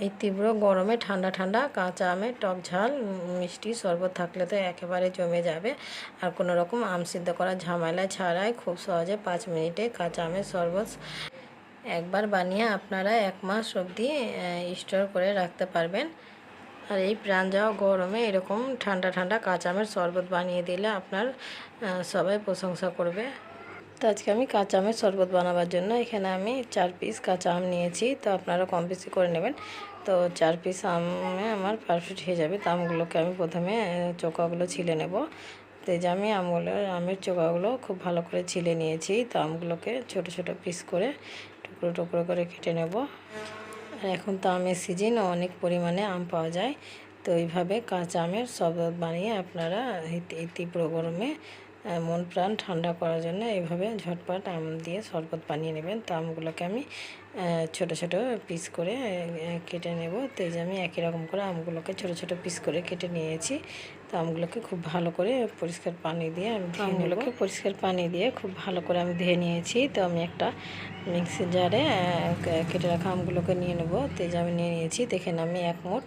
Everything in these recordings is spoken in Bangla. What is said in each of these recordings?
এই তীব্র গরমে ঠান্ডা ঠান্ডা, কাঁচা আমের টক ঝাল, মিষ্টি শরবত থাকলে তো একেবারে জমে যাবে। আর কোনো রকম আম সিদ্ধ করার ঝামেলা ছাড়াই খুব সহজে পাঁচ মিনিটে কাঁচা আমের শরবত একবার বানিয়ে আপনারা এক মাস অবধি স্টোর করে রাখতে পারবেন। আর এই প্রাণ যাওয়া গরমে এরকম ঠান্ডা ঠান্ডা কাঁচা আমের শরবত বানিয়ে দিলে আপনার সবাই প্রশংসা করবে। তো আজকে আমি কাঁচা আমের শরবত বানাবার জন্য এখানে আমি চার পিস কাঁচা আম নিয়েছি তো আপনারা কম বেশি করে নেবেন। তো চার পিস আমে আমার পারফেক্ট হয়ে যাবে তো আমগুলোকে আমি প্রথমে চোকাগুলো ছিলে নেব। তো যে আমি আমগুলো আমের চোকাগুলো খুব ভালো করে ছিলে নিয়েছি তো আমগুলোকে ছোট ছোট পিস করে টুকরো টুকরো করে কেটে নেব। আর এখন তো আমের সিজন অনেক পরিমাণে আম পাওয়া যায়। তো এইভাবে কাঁচা আমের শরবত বানিয়ে আপনারা এই এই তীব্র গরমে আহ, মন প্রাণ ঠান্ডা করার জন্য এইভাবে ঝটপট আম দিয়ে শরবত বানিয়ে নেবেন। তো আমগুলোকে আমি ছোট ছোট পিস করে কেটে নেব। তো এই যে আমি একই রকম করে আমগুলোকে ছোট ছোট পিস করে কেটে নিয়েছি। তো আমগুলোকে খুব ভালো করে পরিষ্কার পানি দিয়ে আমি আমগুলোকে পরিষ্কার পানি দিয়ে খুব ভালো করে আমি ধুয়ে নিয়েছি। তো আমি একটা মিক্সি জারে কেটে রাখা আমগুলোকে নিয়ে নেব। তো এই যে আমি নিয়ে নিয়েছি। দেখেন আমি এক মুঠ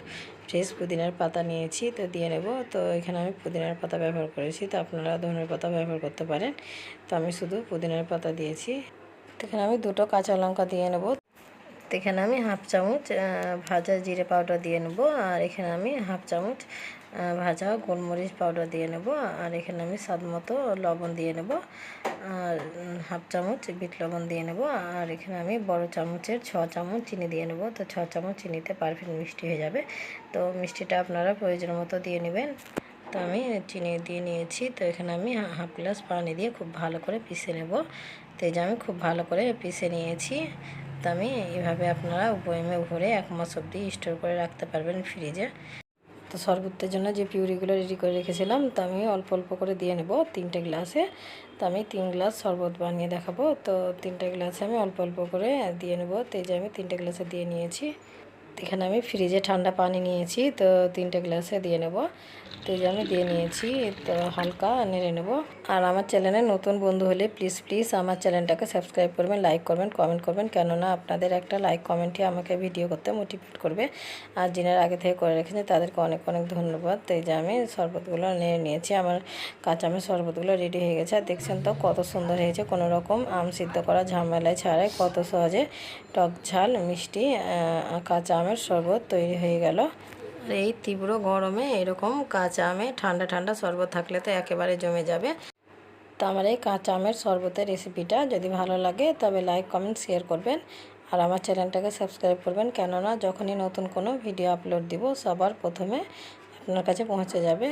ফ্রেশ পুদিনার পাতা নিয়েছি। তো দিয়ে নেব। তো এখানে আমি পুদিনার পাতা ব্যবহার করেছি। তো আপনারা ধনের পাতা ব্যবহার করতে পারেন। তো আমি শুধু পুদিনার পাতা দিয়েছি। এখানে আমি দুটো কাঁচা লঙ্কা দিয়ে নেব। এখানে আমি হাফ চামচ ভাজা জিরে পাউডার দিয়ে নেব, আর এখানে আমি হাফ চামচ ভাজা গোলমরিচ পাউডার দিয়ে নেব, আর এখানে আমি স্বাদ মতো লবণ দিয়ে নেব, আর হাফ চামচ বিট লবণ দিয়ে নেব, আর এখানে আমি বড় চামচের ছ চামচ চিনি দিয়ে নেব। তো ছ চামচ চিনিতে পারফেক্ট মিষ্টি হয়ে যাবে। তো মিষ্টিটা আপনারা প্রয়োজন মতো দিয়ে নেবেন। তো আমি চিনি দিয়ে নিয়েছি। তো এখানে আমি হাফ গ্লাস পানি দিয়ে খুব ভালো করে পিষে নেব। তো এই যে আমি খুব ভালো করে পিষে নিয়েছি। তো আমি এভাবে আপনারা বয়মে ভরে এক মাস অবধি স্টোর করে রাখতে পারবেন ফ্রিজে। তো শরবতের জন্য যে পিউরিগুলো রেডি করে রেখেছিলাম, তো আমি অল্প অল্প করে দিয়ে নেব তিনটে গ্লাসে। তো আমি তিন গ্লাস শরবত বানিয়ে দেখাবো। তো তিনটে গ্লাসে আমি অল্প অল্প করে দিয়ে নেব। তো এই যে আমি তিনটে গ্লাসে দিয়ে নিয়েছি। এখানে আমি ফ্রিজে ঠান্ডা পানি নিয়েছি, তো তিনটে গ্লাসে দিয়ে নেব। তো যে আমি দিয়ে নিয়েছি, তো হালকা নেড়ে নেব। আর আমার চ্যানেলে নতুন বন্ধু হলে প্লিজ প্লিজ আমার চ্যানেলটাকে সাবস্ক্রাইব করবেন, লাইক করবেন, কমেন্ট করবেন, কেননা আপনাদের একটা লাইক, কমেন্টই আমাকে ভিডিও করতে মোটিভেট করবে। আর যিনারা আগে থেকে করে রেখেছে তাদেরকে অনেক অনেক ধন্যবাদ। তো এই যে আমি শরবতগুলো নিয়ে নিয়েছি, আমার কাঁচা আমের শরবতগুলো রেডি হয়ে গেছে। আর দেখছেন তো কত সুন্দর হয়েছে কোনো রকম আম সিদ্ধ করা ঝামেলায় ছাড়াই কত সহজে টক ঝাল, মিষ্টি কাঁচা আমের শরবত তৈরি হয়ে গেল। আর এই তীব্র গরমে এরকম কাঁচা আমে ঠান্ডা ঠান্ডা শরবত থাকলে তো একেবারে জমে যাবে। তো আমার এই কাঁচা আমের শরবতের রেসিপিটা যদি ভালো লাগে, তবে লাইক কমেন্ট শেয়ার করবেন। আর আমার চ্যানেলটাকে সাবস্ক্রাইব করবেন। কেননা যখনই নতুন কোনো ভিডিও আপলোড দিব, সবার প্রথমে আপনার কাছে পৌঁছে যাবে।